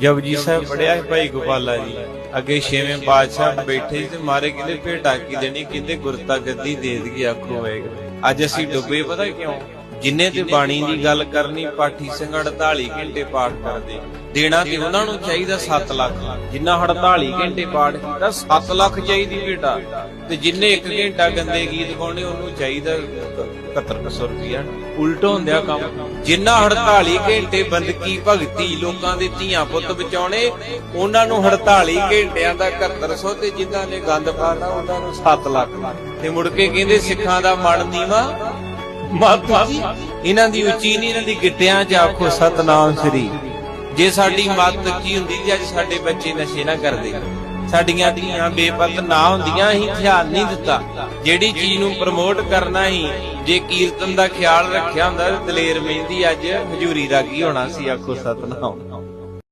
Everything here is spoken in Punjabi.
ਜਪਜੀ ਸਾਹਿਬ ਪੜਿਆ ਹੈ ਭਾਈ ਗੋਪਾਲਾ ਜੀ। ਅੱਗੇ ਛੇਵੇਂ ਪਾਤਸ਼ਾਹ ਬੈਠੇ ਸੀ ਤੇ ਮਾਰੇ ਕਹਿੰਦੇ ਭੇਟਾ ਕੀ ਦੇਣੀ, ਕਹਿੰਦੇ ਗੁਰਤਾ ਗੱਦੀ ਦੇ ਦਈਏ, ਆਖੋ ਵਾਹਿਗੁਰੂ। ਅੱਜ ਅਸੀਂ ਡੁੱਬੇ, ਪਤਾ ਕਿਉਂ? ਜਿੰਨੇ ਤੇ ਬਾਣੀ ਦੀ ਗੱਲ ਕਰਨੀ ਪਾਠੀ ਸਿੰਘ 48 ਘੰਟੇ ਪਾਠ ਕਰਦੇ। ਦੇਣਾ ਤੇ ਉਹਨਾਂ ਨੂੰ ਚਾਹੀਦਾ 7 ਲੱਖ। ਜਿੰਨਾ 48 ਘੰਟੇ ਪਾਠ ਕੀਤਾ 7 ਲੱਖ ਚਾਹੀਦੀ ਬੇਟਾ। ਤੇ ਜਿੰਨੇ 1 ਘੰਟਾ ਗੰਦੇ ਗੀਤ ਗਾਉਣੇ ਉਹਨੂੰ ਚਾਹੀਦਾ 7100 ਰੁਪਿਆ ਉਲਟਾ ਹੁੰਦਿਆ ਕੰਮ। ਜਿੰਨਾ 48 ਘੰਟੇ ਬੰਦਗੀ ਭਗਤੀ ਲੋਕਾਂ ਦੇ ਧੀਆਂ ਪੁੱਤ ਬਚਾਉਣੇ ਉਹਨਾਂ ਨੂੰ 48 ਘੰਟਿਆਂ ਦਾ 7100 ਤੇ ਜਿਨ੍ਹਾਂ ਨੇ ਗੰਦ ਪਾਣਾ ਉਹਨਾਂ ਨੂੰ 7 ਲੱਖ। ਤੇ ਮੁੜ ਕੇ ਕਹਿੰਦੇ ਸਿੱਖਾਂ ਦਾ ਮਨ ਨੀਵਾ ਮਾਤੂ ਇਹਨਾਂ ਦੀ ਉੱਚੀ ਨਹੀਂ, ਇਹਨਾਂ ਦੀ ਗਿੱਟਿਆਂ 'ਚ ਆਖੋ ਸਤਨਾਮ ਸ੍ਰੀ। ਜੇ ਸਾਡੀ ਮੱਤ ਉੱਚੀ ਹੁੰਦੀ ਤੇ ਅੱਜ ਸਾਡੇ ਬੱਚੇ ਨਸ਼ੇ ਨਾ ਕਰਦੇ। ਸਾਡੀਆਂ ਧੀਆਂ ਬੇਪਤ ਨਾ ਹੁੰਦੀਆਂ ਹੀ ਖਿਆਲ ਨਹੀਂ ਦਿੱਤਾ। ਜਿਹੜੀ ਚੀਜ਼ ਨੂੰ ਪ੍ਰਮੋਟ ਕਰਨਾ ਹੀ ਜੇ ਕੀਰਤਨ ਦਾ ਖਿਆਲ ਰੱਖਿਆ ਹੁੰਦਾ ਦਲੇਰ ਮਹਿੰਦੀ ਅੱਜ ਹਜੂਰੀ ਰਾਗੀ ਹੋਣਾ ਸੀ, ਆਖੋ ਸਤਨਾਮ।